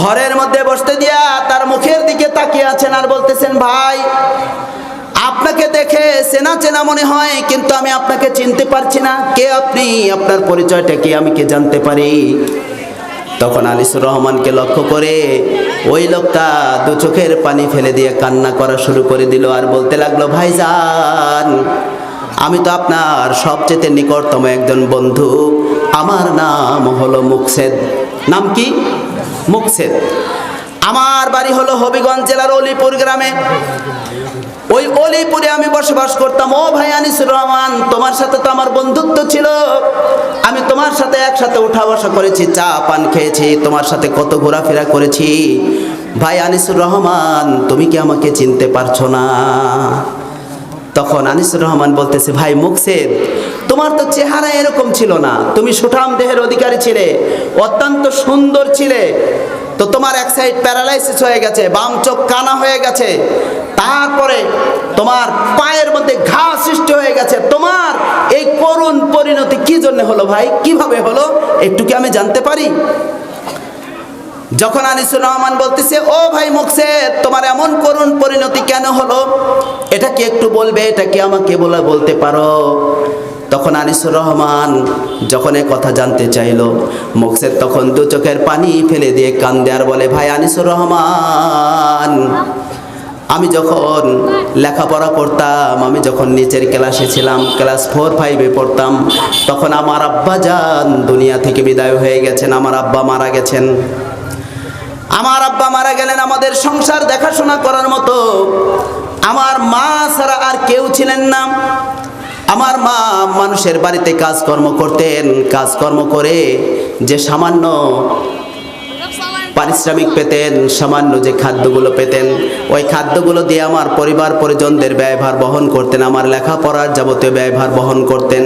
ঘরের মধ্যে বসতে দিয়া তার মুখের দিকে তাকিয়ে আছেন আর বলতেছেন, ভাই, আপনাকে দেখে চেনা চেনা মনে হয়, কিন্তু আমি আপনাকে চিনতে পারছি না। কে আপনি? আপনার পরিচয়টা কি? আমি কে জানতে পারি? তখন আনিসুর রহমানকে লক্ষ্য করে ওই লোকটা দু চোখের পানি ফেলে দিয়ে কান্না করা শুরু করে দিল আর বলতে লাগল ভাইজান আমি তো আপনার সবচেয়ে নিকটতম একজন বন্ধু। আমার নাম হলো মুকসেদ। নাম কি? মুকসেদ আমার বাড়ি হলো হবিগঞ্জ জেলার অলিপুর গ্রামে। ওই অলিপুরে আমি বসবাস করতাম। ও ভাই আনিসুর রহমান, তোমার সাথে তো আমার বন্ধুত্ব ছিল। আমি তোমার সাথে একসাথে উঠা বসা করেছি, চা পান খেয়েছি, তোমার সাথে কত ঘোরাফেরা করেছি। ভাই আনিসুর রহমান, তুমি কি আমাকে চিনতে পারছ না? তখন আনিসুর রহমান বলতেছে, ভাই মুকসেদ তোমার তো চেহারা এরকম ছিল না। তুমি সুঠাম দেহের অধিকারী ছিলে, অত্যন্ত সুন্দর ছিলে। তো তোমার এক সাইড প্যারালাইসিস হয়ে গেছে, বাম চোখ কানা হয়ে গেছে। তারপরে তোমার পায়ের মধ্যে ঘা সৃষ্টি হয়ে গেছে। তোমার এই করুণ পরিণতি কি জন্য হলো ভাই? কীভাবে হলো? একটু কি আমি জানতে পারি? যখন আনিসুর রহমান বলতেছে, ও ভাই মুখসে তোমার এমন করুণ পরিণতি কেন হলো? এটা কি একটু বলবে? এটা কি আমাকে বলে, বলতে পারো? তখন আনিসুর রহমান যখন এ কথা জানতে চাইলো, মুখসের তখন দু চোখের পানি ফেলে দিয়ে কান্দে আর বলে, ভাই আনিসুর রহমান, আমি যখন লেখাপড়া করতাম, আমি যখন নিচের ক্লাসে ছিলাম, ক্লাস ফোর ফাইভে পড়তাম, তখন আমার আব্বা যান দুনিয়া থেকে বিদায় হয়ে গেছেন, আমার আব্বা মারা গেছেন। আমার আব্বা মারা গেলেন আমাদের সংসার দেখাশোনা করার মতো। আমার মা ছাড়া আর কেউ ছিলেন না। আমার মা মানুষের বাড়িতে কাজকর্ম করতেন কাজকর্ম করে যে সামান্য পারিশ্রমিক পেতেন, সামান্য যে খাদ্যগুলো পেতেন, ওই খাদ্যগুলো দিয়ে আমার পরিবার পরিজনদের ব্যয়ভার বহন করতেন, আমার লেখাপড়ার যাবতীয় ব্যয়ভার বহন করতেন।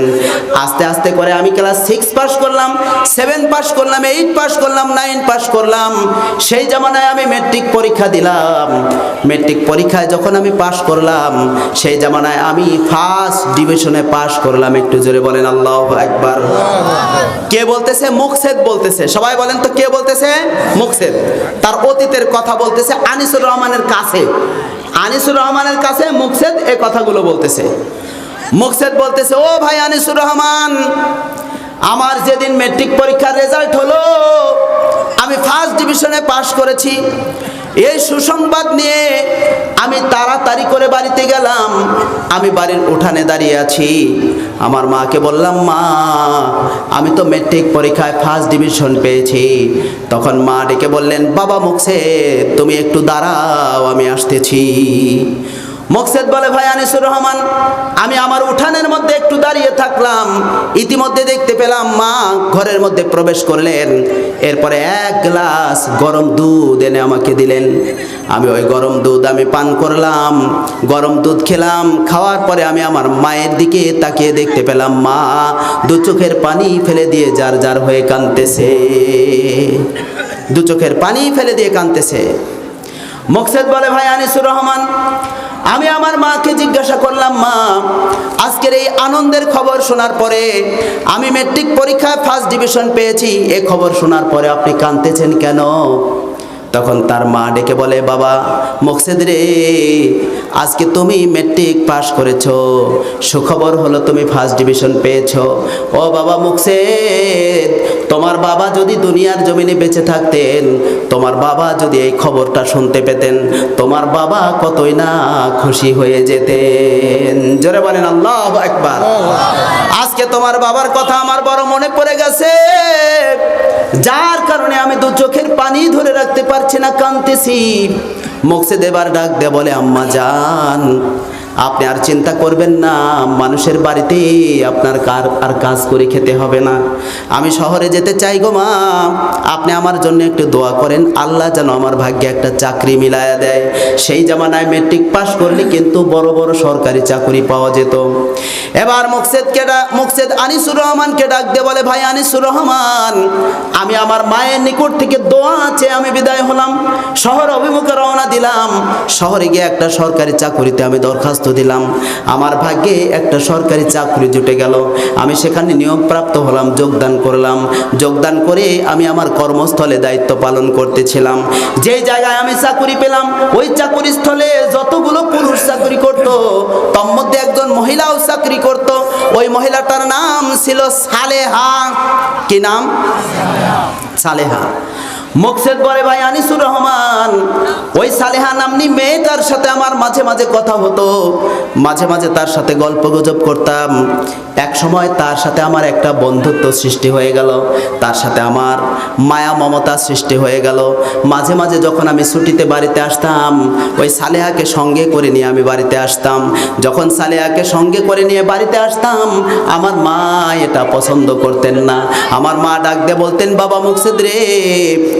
আস্তে আস্তে করে আমি ক্লাস সিক্স পাস করলাম, সেভেন পাস করলাম, এইট পাস করলাম, নাইন পাস করলাম। সেই জামানায় আমি মেট্রিক পরীক্ষা দিলাম। মেট্রিক পরীক্ষায় যখন আমি পাস করলাম, সেই জামানায় আমি ফার্স্ট ডিভিশনে পাস করলাম। একটু জোরে বলেন, আল্লাহ একবার কে বলতেছে? মুখসেদ বলতেছে। সবাই বলেন তো, কে বলতেছে? মুখসেদ। তার অতীতের কথা বলতেছে আনিসুর রহমানের কাছে। আনিসুর রহমানের কাছে মুকসেদ এ কথাগুলো বলতেছে। মুকসেদ বলতেছে, ও ভাই আনিসুর রহমান, আমার যেদিন মেট্রিক পরীক্ষার রেজাল্ট হলো, আমি ফার্স্ট ডিভিশনে পাশ করেছি। এই সুসংবাদ নিয়ে আমি তাড়াতাড়ি করে বাড়িতে গেলাম। আমি বাড়ির উঠানে দাঁড়িয়ে আছি। আমার মাকে বললাম, মা, আমি তো মেট্রিক পরীক্ষায় ফার্স্ট ডিভিশন পেয়েছি। তখন মা ডেকে বললেন, বাবা মুখসে তুমি একটু দাঁড়াও, আমি আসতেছি। মকসেদ বলে, ভাই আনিসুর রহমান, আমি আমার উঠানের মধ্যে একটু দাঁড়িয়ে থাকলাম। ইতিমধ্যে দেখতে পেলাম মা ঘরের মধ্যে প্রবেশ করলেন। এরপরে এক গ্লাস গরম দুধ এনে আমাকে দিলেন। আমি ওই গরম দুধ আমি পান করলাম। গরম দুধ খেলাম। খাওয়ার পরে আমি আমার মায়ের দিকে তাকিয়ে দেখতে পেলাম, মা, দু চোখের পানি ফেলে দিয়ে যার যার হয়ে কাঁদতেছে। দু চোখের পানি ফেলে দিয়ে কাঁদতেছে। মকসেদ বলে, ভাই আনিসুর রহমান আমি আমার মাকে জিজ্ঞাসা করলাম, মা, আজকের এই আনন্দের খবর শোনার পরে আমি মেট্রিক পরীক্ষায় ফার্স্ট ডিভিশন পেয়েছি, এ খবর শোনার পরে আপনি কাঁদতেছেন কেন? তখন তার মা ডেকে বলে, বাবা, মকসেদ রে, আজকে তুমি মেট্রিক পাস করেছ, সুখবর হলো তুমি ফার্স্ট ডিভিশন পেয়েছ। ও বাবা মুকসেদ তোমার বাবা যদি দুনিয়ার জমিনে বেঁচে থাকতেন, তোমার বাবা যদি এই খবরটা শুনতে পেতেন, তোমার বাবা কতই না খুশি হয়ে যেতেন। জোরে বলেন, আল্লাহ একবার আজকে তোমার বাবার কথা আমার বড় মনে পড়ে গেছে। যার কারণে আমি দু চোখের পানি ধরে রাখতে পারছি না, কাঁদতেছি। মুখসে দেবার ডাক দে, বলে, আম্মা যান। আপনি আর চিন্তা করবেন না, মানুষের বাড়িতে আপনার কার আর কাজ করে খেতে হবে না। আমি শহরে যেতে চাই গো মা, আপনি আমার জন্য একটু দোয়া করেন, আল্লাহ যেন আমার ভাগ্যে একটা চাকরি মিলায়া দেয়। সেই জামানায় মেট্রিক পাস করলে কিন্তু বড় বড় সরকারি চাকরি পাওয়া যেত। এবার মুকসেদকে ডাক, মুকসেদ আনিসুর রহমানকে ডাক দিয়ে বলে, ভাই আনিসুর রহমান, আমি আমার মায়ের নিকট থেকে দোয়া আছে আমি বিদায় হলাম। শহর অভিমুখে রওনা দিলাম। শহরে গিয়ে একটা সরকারি চাকরিতে আমি দরখাস্ত দরখাস্ত দিলাম। আমার ভাগ্যে একটা সরকারি চাকরি জুটে গেল। আমি সেখানে নিয়োগপ্রাপ্ত হলাম, যোগদান করলাম। যোগদান করে আমি আমার কর্মস্থলে দায়িত্ব পালন করতেছিলাম। যেই জায়গায় আমি চাকরি পেলাম, ওই চাকরি স্থলে যতগুলো পুরুষ চাকরি করত, তার মধ্যে একজন মহিলাও চাকরি করত। ওই মহিলাটার নাম ছিল সালেহা। কি নাম? সালেহা। মুকসেদ বলে, ভাই আনিসুর রহমান, ওই সালেহা নামনি মেয়ে তার সাথে আমার মাঝে মাঝে কথা হতো। মাঝে মাঝে তার সাথে গল্প গুজব করতাম। এক সময় তার সাথে আমার একটা বন্ধুত্ব সৃষ্টি হয়ে গেল। তার সাথে আমার মায়া মমতা সৃষ্টি হয়ে গেল। মাঝে মাঝে যখন আমি ছুটিতে বাড়িতে আসতাম, ওই সালেহাকে সঙ্গে করে নিয়ে আমি বাড়িতে আসতাম। যখন সালেহাকে সঙ্গে করে নিয়ে বাড়িতে আসতাম, আমার মা এটা পছন্দ করতেন না। আমার মা ডাক দিয়ে বলতেন, বাবা মুকসেদ রে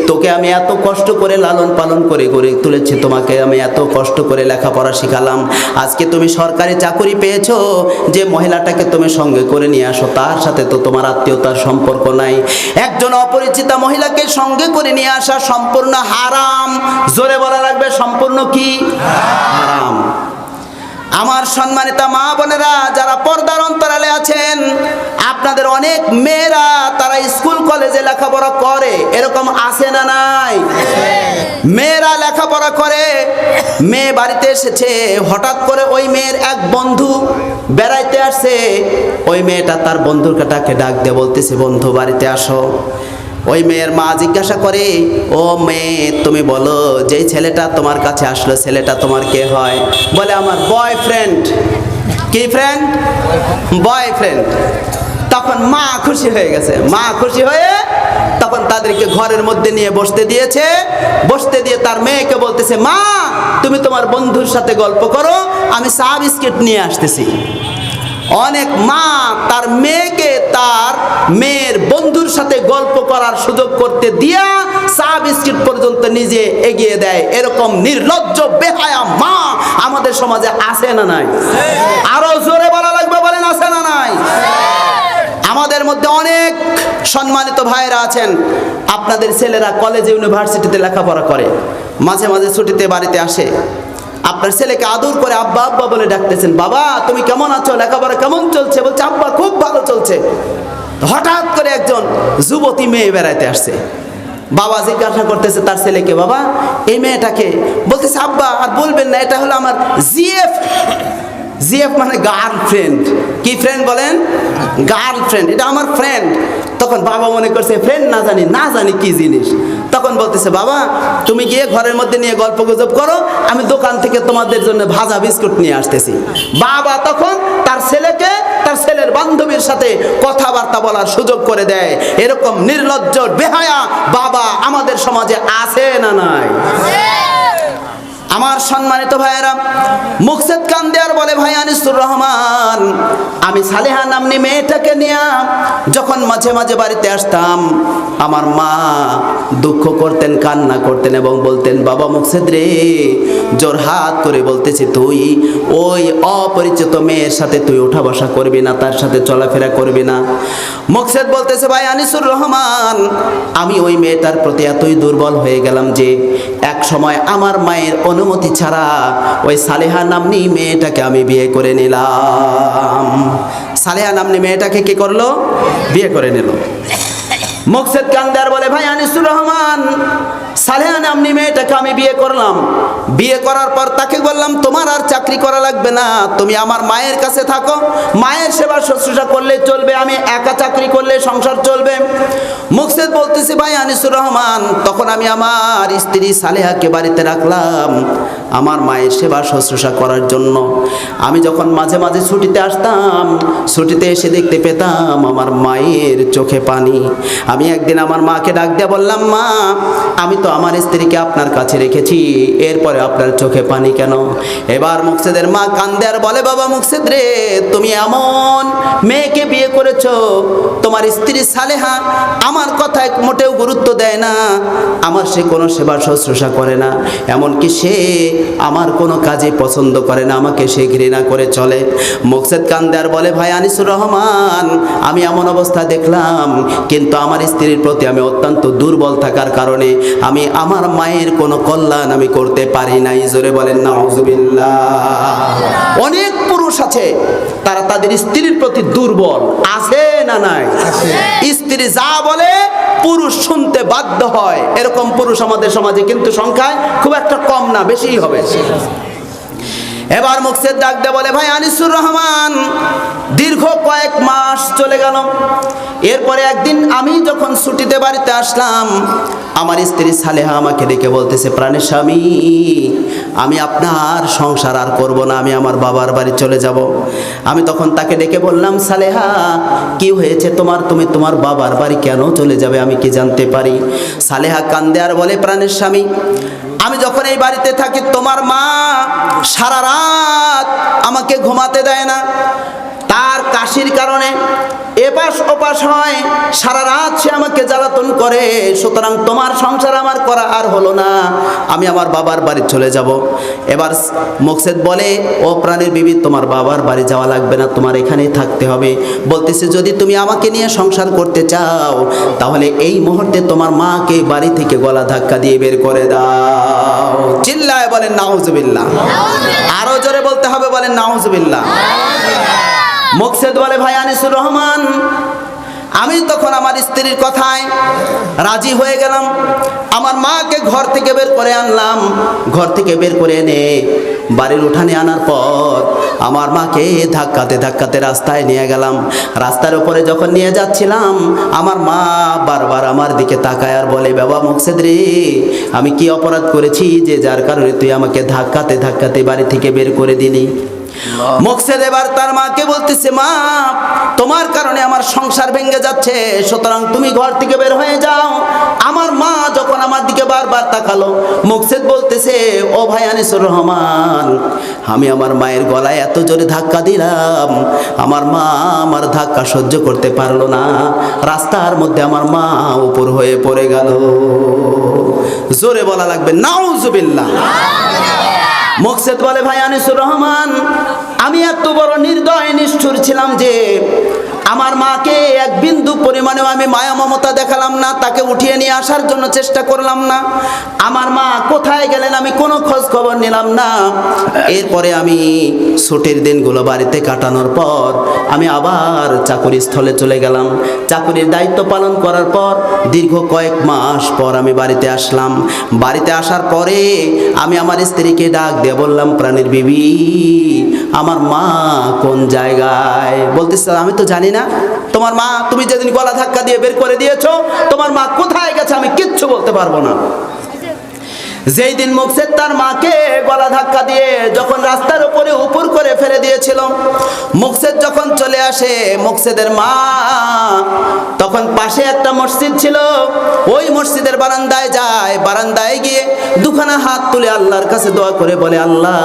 তোকে আমি এত কষ্ট করে লালন পালন করে গড়ে তুলেছি, তোমাকে আমি এত কষ্ট করে লেখাপড়া শিখালাম। আজকে তুমি সরকারি চাকরি পেয়েছ, যে মহিলাটাকে তুমি সঙ্গে করে নিয়ে আসো, তার সাথে তো তোমার আত্মীয়তার সম্পর্ক নাই। একজন অপরিচিতা মহিলাকে সঙ্গে করে নিয়ে আসা সম্পূর্ণ হারাম। জোরে বলা লাগবে, সম্পূর্ণ কি? হারাম। আমার সম্মানিতা মা বোনেরা, যারা পর্দার অন্তরালে আছেন, আপনাদের অনেক মেয়েরা তারা স্কুল, কলেজে লেখাপড়া করে। এরকম আছে না নাই? মেয়েরা লেখাপড়া করে, মেয়ে বাড়িতে এসেছে, হঠাৎ করে ওই মেয়ের এক বন্ধু বেড়াইতে আসছে ওই মেয়েটা তার বন্ধুর কাটাকে ডাক দিয়ে বলতেছে, বন্ধু, বাড়িতে আসো। ওই মেয়ের মা জিজ্ঞাসা করে, ও মেয়ে, তুমি বলো, যেই ছেলেটা তোমার কাছে আসলো, ছেলেটা তোমার কে হয়? বলে, আমার বয়ফ্রেন্ড কি ফ্রেন্ড বয়ফ্রেন্ড তখন মা খুশি হয়ে গেছে। মা খুশি হয়ে তখন তাদেরকে ঘরের মধ্যে নিয়ে বসতে দিয়েছে। বসতে দিয়ে তার মেয়েকে বলতেছে, মা, তুমি তোমার বন্ধুর সাথে গল্প করো, আমি চা বিস্কিট নিয়ে আসতেছি। অনেক মা তার মেয়েকে তার মেয়ের বন্ধুর সাথে গল্প করার সুযোগ করতে দিয়া চা বিস্কিট পর্যন্ত নিজে এগিয়ে দেয়। এরকম নির্লজ্জ, বেহায়া মা আমাদের সমাজে আছে না নাই? আরও জোরে বলা লাগবে বলেন, আছে না নাই? আমাদের মধ্যে অনেক সম্মানিত ভাইয়েরা আছেন। আপনাদের ছেলেরা কলেজে ইউনিভার্সিটিতে লেখাপড়া করে। মাঝে মাঝে ছুটিতে বাড়িতে আসে। আপনার ছেলেকে আদর করে আব্বা আব্বা বলে ডাকতেছেন, বাবা, তুমি কেমন আছো? লেখাপড়া কেমন চলছে? বলছে, আব্বা, খুব ভালো চলছে। হঠাৎ করে একজন যুবতী মেয়ে বেড়াইতে আসছে। বাবা জিজ্ঞাসা করতেছে তার ছেলেকে, বাবা, এই মেয়েটাকে? বলতেছে, আব্বা, আর বলবেন না, এটা হলো আমার জিএফ। জিএফ মানে গার্লফ্রেন্ড। কি ফ্রেন্ড বলেন? গার্লফ্রেন্ড, এটা আমার ফ্রেন্ড। তখন বাবা মনে করছে ফ্রেন্ড না জানি না জানি কি জিনিস। তখন বলতেছে, বাবা, তুমি গিয়ে ঘরের মধ্যে নিয়ে গল্প গুজব করো, আমি দোকান থেকে তোমাদের জন্য ভাজা বিস্কুট নিয়ে আসতেছি। বাবা তখন তার ছেলেকে, তার ছেলের বান্ধবীর সাথে কথাবার্তা বলার সুযোগ করে দেয়। এরকম নির্লজ্জ, বেহায়া বাবা আমাদের সমাজে আছে না নাই? আমার সম্মানিত ভাইয়েরা মুকসেদ কান্দিয়ার বলে ভাই আনিসুর রহমান আমি সালেহা নামনি মেয়েটাকে নিয়ে যখন মাঝে মাঝে বাড়িতে আসতাম, আমার মা দুঃখ করতেন, কান্না করতেন এবং বলতেন, বাবা মুকসেদ রে জোর হাত করে বলতেছি তুই, ওই অপরিচিত মেয়ের সাথে তুই ওঠা বসা করবি না, তার সাথে চলাফেরা করবি না। মুকসেদ বলতেছে, ভাই আনিসুর রহমান, আমি ওই মেয়েটার প্রতি এতই দুর্বল হয়ে গেলাম যে, এক সময় আমার মায়ের অনুমতি ছাড়া ওই সালেহা নামনি মেয়েটাকে আমি বিয়ে করে নিলাম। সালেহা নামনি মেয়েটাকে কি করল? বিয়ে করে নিল। মুকসেদ কান্দার বলে, ভাই, আনিসুর রহমান, সালেহা নামনি মেয়েটাকে আমি বিয়ে করলাম। বিয়ে করার পর তাকে বললাম, তোমার আর চাকরি করা লাগবে না, তুমি আমার মায়ের কাছে থাকো। মায়ের সেবা শুশ্রূষা করলে চলবে, আমি একা চাকরি করলে সংসার চলবে। মুকসেদ বলতেছি, ভাই, আনিসুর রহমান, তখন আমি আমার স্ত্রী সালেহাকে বাড়িতে রাখলাম। আমার মায়ের সেবা শুশ্রূষা করার জন্য। আমি যখন মাঝে মাঝে ছুটিতে আসতাম, ছুটিতে এসে দেখতে পেতাম আমার মায়ের চোখে পানি। আমি একদিন আমার মাকে ডাক দিয়ে বললাম, মা, আমি তো আমার স্ত্রীকে আপনার কাছে রেখেছি, এরপরে আপনার চোখে পানি কেন? এবার মুকসেদের মা কান্দে আর বলে, বাবা মুকসেদ রে, তুমি এমন মেয়েকে বিয়ে করেছ, তোমার স্ত্রী সালেহা আমার কথায় মোটেও গুরুত্ব দেয় না, আমার সে কোনো সেবা শুশ্রূষা করে না। এমনকি সে আমার কোনো কাজে পছন্দ করে না আমাকে সে ঘৃণা করে চলে। মুকসেদ কান্দার বলে ভাই আনিসুর রহমান আমি এমন অবস্থা দেখলাম কিন্তু আমার স্ত্রীর প্রতি আমি অত্যন্ত দুর্বল থাকার কারণে আমি আমার মায়ের কোনো কল্যাণ আমি করতে পারি নাই। জোরে বলেন না অনেক পুরুষ আছে তারা তাদের স্ত্রীর প্রতি দুর্বল। আছে না নাই? স্ত্রী যা বলে পুরুষ শুনতে বাধ্য হয়। এরকম পুরুষ আমাদের সমাজে কিন্তু সংখ্যায় খুব একটা কম না, বেশিই হবে। এবার মুখসেদ ডাক দে বলে, ভাই আনিসুর রহমান, দীর্ঘ কয়েক মাস চলে গেল। এরপরে একদিন আমি যখন ছুটিতে বাড়িতে আসলাম, আমার স্ত্রী সালেহা আমাকে ডেকে বলতেছে প্রাণের স্বামী, আমি আপনার সংসার আর করব না, আমি আমার বাবার বাড়ি চলে যাব। আমি তখন তাকে ডেকে বললাম, সালেহা, কি হয়েছে তোমার? তুমি তোমার বাবার বাড়ি কেন চলে যাবে? আমি কি জানতে পারি? সালেহা কান্দে আর বলে, প্রাণের স্বামী, আমি যখন এই বাড়িতে থাকি, তোমার মা সারা রাত আমাকে ঘুমাতে দেয় না। তার কাশির কারণে এপাশ ওপাশ হয় সারা রাত সে আমাকে জ্বালাতন করে সুতরাং তোমার সংসার আমার করা আর হলো না আমি আমার বাবার বাড়ি চলে যাব। এবার মোকসেদ বলে ও প্রাণের বিবি তোমার বাবার বাড়ি যাওয়া লাগবে না তোমার এখানেই থাকতে হবে। বলতেছে যদি তুমি আমাকে নিয়ে সংসার করতে চাও তাহলে এই মুহূর্তে তোমার মাকে বাড়ি থেকে গলা ধাক্কা দিয়ে বের করে দাও। চিল্লায় বলেন নাউজুবিল্লাহ। আরও জোরে বলতে হবে বলেন নাউজুবিল্লাহ। মুকসেদ বলে, ভাই আনিসুর রহমান, আমি তখন আমার স্ত্রীর কথায় রাজি হয়ে গেলাম। আমার মাকে ঘর থেকে বের করে আনলাম। ঘর থেকে বের করে এনে বাড়ির উঠানে আনার পর আমার মাকে ধাক্কাতে ধাক্কাতে রাস্তায় নিয়ে গেলাম। রাস্তার উপরে যখন নিয়ে যাচ্ছিলাম, আমার মা বারবার আমার দিকে তাকায় আর বলে, বাবা মুকসেদ রে, আমি কি অপরাধ করেছি যে যার কারণে তুই আমাকে ধাক্কাতে ধাক্কাতে বাড়ি থেকে বের করে দিলি? মকসেদ এবার তার মাকে বলতেছে, মা, তোমার কারণে আমার সংসার ভেঙে যাচ্ছে, সুতরাং তুমি ঘর থেকে বের হয়ে যাও। আমার মা যখন আমার দিকে বারবার তাকালো, মকসেদ বলতেছে, ও ভাই আনিসুর রহমান, আমি আমার মায়ের গলায় এত জোরে ধাক্কা দিলাম, আমার মা আমার ধাক্কা সহ্য করতে পারল না, রাস্তার মধ্যে আমার মা উপর হয়ে পড়ে গেল। জোরে বলা লাগবে, নাউজুবিল্লাহ। মকসেদ বলে ভাই আনিসুর রহমান আমি এত বড় নির্দয় নিষ্ঠুর ছিলাম যে আমার মাকে এক বিন্দু পরিমাণেও আমি মায়া মমতা দেখালাম না, তাকে উঠিয়ে নিয়ে আসার জন্য চেষ্টা করলাম না। আমার মা কোথায় গেলেন আমি কোনো খোঁজ খবর নিলাম না। এরপরে আমি ছুটির দিনগুলো বাড়িতে কাটানোর পর আমি আবার চাকরি স্থলে চলে গেলাম। চাকরির দায়িত্ব পালন করার পর দীর্ঘ কয়েক মাস পর আমি বাড়িতে আসলাম। বাড়িতে আসার পরে আমি আমার স্ত্রীকে ডাক দিয়ে বললাম, প্রাণীর বিবি আমার মা কোন জায়গায়? বলতেছে, আমি তো জানি না। তোমার মা, তুমি যেদিন গলা ধাক্কা দিয়ে বের করে দিয়েছ, তোমার মা কোথায় গেছে আমি কিচ্ছু বলতে পারব না। যেই দিন মুকসেদ তার মাকে গলা ধাক্কা দিয়ে যখন রাস্তার উপরে উপর করে ফেলে দিয়েছিল, মুকসেদ যখন চলে আসে, মুকসেদের মা তখন পাশে একটা মসজিদ ছিল। ওই মসজিদের বারান্দায় যায়, বারান্দায় গিয়ে দুখানা হাত তুলে আল্লাহর কাছে দোয়া করে বলে আল্লাহ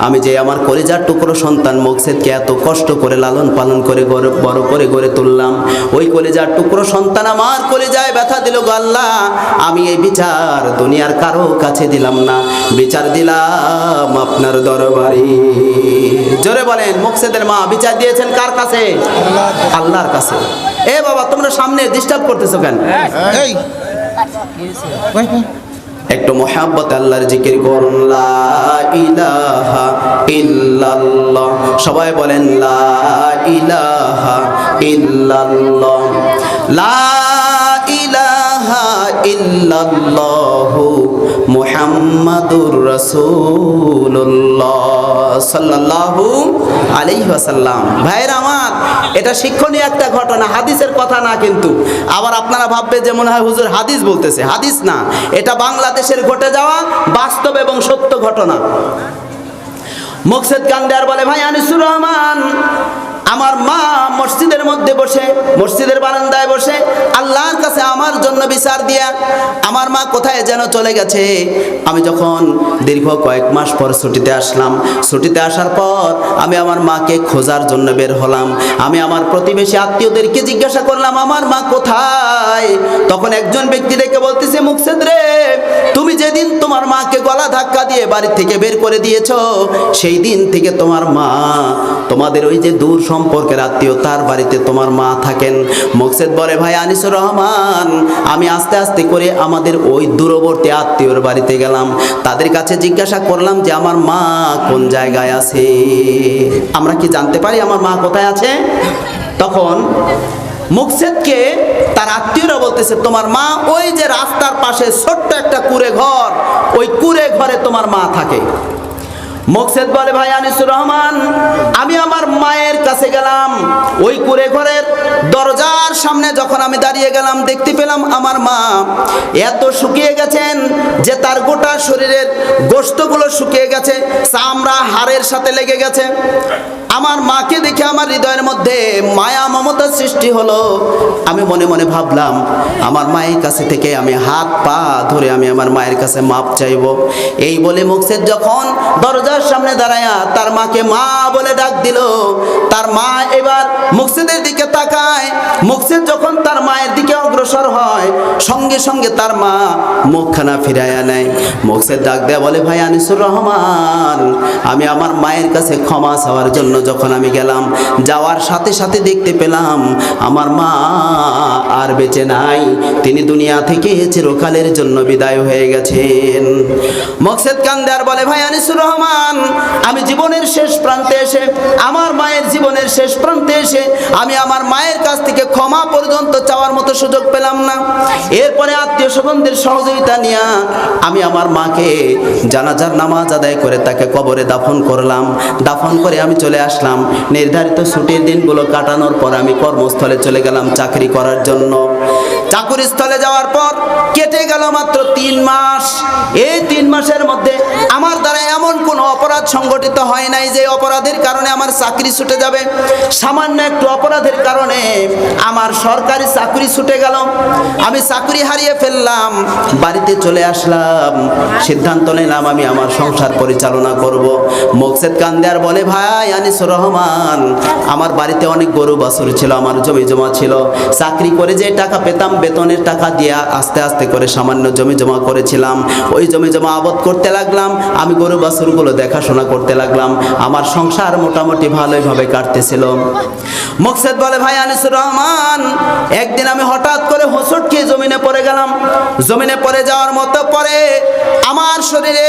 আমি যে আমার কলেজার টুকরো সন্তান মুকসেদকে এত কষ্ট করে লালন পালন করে গড়ে- বড় করে গড়ে তুললাম ওই কলেজার টুকরো সন্তান আমার কলেজায় ব্যথা দিল গো আল্লাহ আমি এই বিচার দুনিয়ার কারও কাছে দিলাম না বিচার দিলাম আপনার দরবারে। জোরে বলেন মুকসেদের মা বিচার দিয়েছেন কার কাছে? আল্লাহর কাছে। এ বাবা তোমরা সামনে ডিস্টার্ব করতেছো কেন? এই। একটু মোহাব্বত, আল্লাহর জিকির করুন, লা ইলাহা সবাই বলেন, লা ইলাহা লা ইল্লাল্লাহ মুহাম্মাদুর রাসূলুল্লাহ সাল্লাল্লাহু আলাইহি ওয়াসাল্লাম। ভাইরা আমার এটা শিক্ষণীয় একটা ঘটনা, হাদিসের কথা না কিন্তু। আবার আপনারা ভাববে যে মনে হয় হুজুর হাদিস বলতেছে। হাদিস না, এটা বাংলাদেশের ঘটে যাওয়া বাস্তব এবং সত্য ঘটনা। মকসেদ কান্দার বলে, ভাই আনিসুর রহমান আমার মা মসজিদের মধ্যে বসে, মসজিদের বারান্দায় বসে, আল্লাহর কাছে আমার জন্য বিচার দিয়া, আমার মা কোথায় যেন চলে গেছে। আমি যখন দীর্ঘ কয়েক মাস পর ছুটিতে আসলাম, ছুটিতে আসার পর আমি আমার মাকে খোঁজার জন্য বের হলাম। আমি আমার প্রতিবেশী আত্মীয়দেরকে জিজ্ঞাসা করলাম, আমার মা কোথায়? তখন একজন ব্যক্তি ডেকে বলতেছে, মুকসেদ রে, তুমি যেদিন তোমার মাকে গলা ধাক্কা দিয়ে বাড়ি থেকে বের করে দিয়েছ, সেই দিন থেকে তোমার মা তোমাদের ওই যে দূর সম্পর্কের আত্মীয়, তার বাড়িতে তোমার মা থাকেন। মকসেদ বলে, ভাই আনিসুর রহমান, আমি আস্তে আস্তে করে আমাদের ওই দূরবর্তী আত্মীয়র বাড়িতে গেলাম। তাদের কাছে জিজ্ঞাসা করলাম যে, আমার মা কোন জায়গায় আছে? আমরা কি জানতে পারি আমার মা কোথায় আছে? তখন মুকসেদকে তার আত্মীয়রা বলতেছে, তোমার মা ওই যে রাস্তার পাশে ছোট্ট একটা কুড়ে ঘর, ওই কুড়ে ঘরে তোমার মা থাকে। মকসেদ বলে, ভাই আনিসুর রহমান, আমি আমার মায়ের কাছে গেলাম। ওই কুড়ে ঘরের দরজার সামনে যখন আমি দাঁড়িয়ে গেলাম, দেখতে পেলাম আমার মা এত শুকিয়ে গেছেন যে তার গোটা শরীরের গোস্তগুলো শুকিয়ে গেছে, চামড়া, হাড়ের সাথে লেগে গেছে। আমার মাকে দেখে আমার হৃদয়ের মধ্যে মায়া মমতার সৃষ্টি হলো। আমি মনে মনে ভাবলাম, আমার মায়ের কাছে থেকে আমি হাত পা ধরে আমি আমার মায়ের কাছে মাপ চাইব। এই বলে মুকসেদ যখন দরজার সামনে দাঁড়ায়া তার মাকে মা বলে ডাক দিল। তার মা এবার মুকসেদের দিকে তাকায়। মুকসেদ যখন তার মায়ের দিকে অগ্রসর হয়, সঙ্গে সঙ্গে তার মা মুখখানা ফিরাইয়া নেয়। মুকসেদ ডাক দেয়া বলে, ভাই, আনিসুর রহমান, আমি আমার মায়ের কাছে ক্ষমা চাওয়ার জন্য যখন আমি গেলাম, যাওয়ার সাথে সাথে দেখতে পেলাম, আমার মা আর বেঁচে নাই। তিনি দুনিয়া থেকে চিরকালের জন্য বিদায় হয়ে গেছেন। মকসেদ কান্দার বলে, ভাই, আনিসুর রহমান আমি জীবনের শেষ প্রান্তে এসে, আমার মায়ের জীবনের শেষ প্রান্তে এসে, আমি আমার মায়ের কাছ থেকে ক্ষমা পর্যন্ত চাওয়ার মতো সুযোগ পেলাম না। এরপরে আত্মীয় স্বজনদের সহযোগিতা নিয়ে আমি আমার মাকে জানাজার নামাজ আদায় করে তাকে কবরে দাফন করলাম। দাফন করে আমি চলে আসলাম। নির্ধারিত ছুটির দিনগুলো কাটানোর পর আমি কর্মস্থলে চলে গেলাম চাকরি করার জন্য। চাকুরি স্থলে যাওয়ার পর কেটে গেল মাত্র তিন মাস। এই তিন মাসের মধ্যে আমার দ্বারা এমন কোনো অপরাধ সংগঠিত হয় নাই যে অপরাধের কারণে আমার চাকরি ছুটে যাবে। সামান্য একটু অপরাধের কারণে আমার সরকারি চাকরি ছুটে গেল। আমি চাকরি হারিয়ে ফেললাম, বাড়িতে চলে আসলাম। সিদ্ধান্ত নিলাম আমি আমার সংসার পরিচালনা করব। মকসেদ কান্দার বলে, ভাই, আনিসুর রহমান, আমার বাড়িতে অনেক গরু বাছুর ছিল, আমার জমি জমা ছিল। চাকরি করে যে টাকা পেতাম বেতনের টাকা দিয়ে আস্তে আস্তে করে সামান্য জমি জমা করেছিলাম। ওই জমি জমা আবাদ করতে লাগলাম। আমি গরু বাছুরগুলো দেখাশোনা করতে লাগলাম। আমার সংসার মোটামুটি ভালোইভাবে কাটতেছিল। মকসেদ বলে, ভাই আনিসুর রহমান, একদিন আমি হঠাৎ করে হোঁচট খেয়ে জমিনে পড়ে গেলাম। জমিনে পড়ে যাওয়ার মতো পরে আমার শরীরে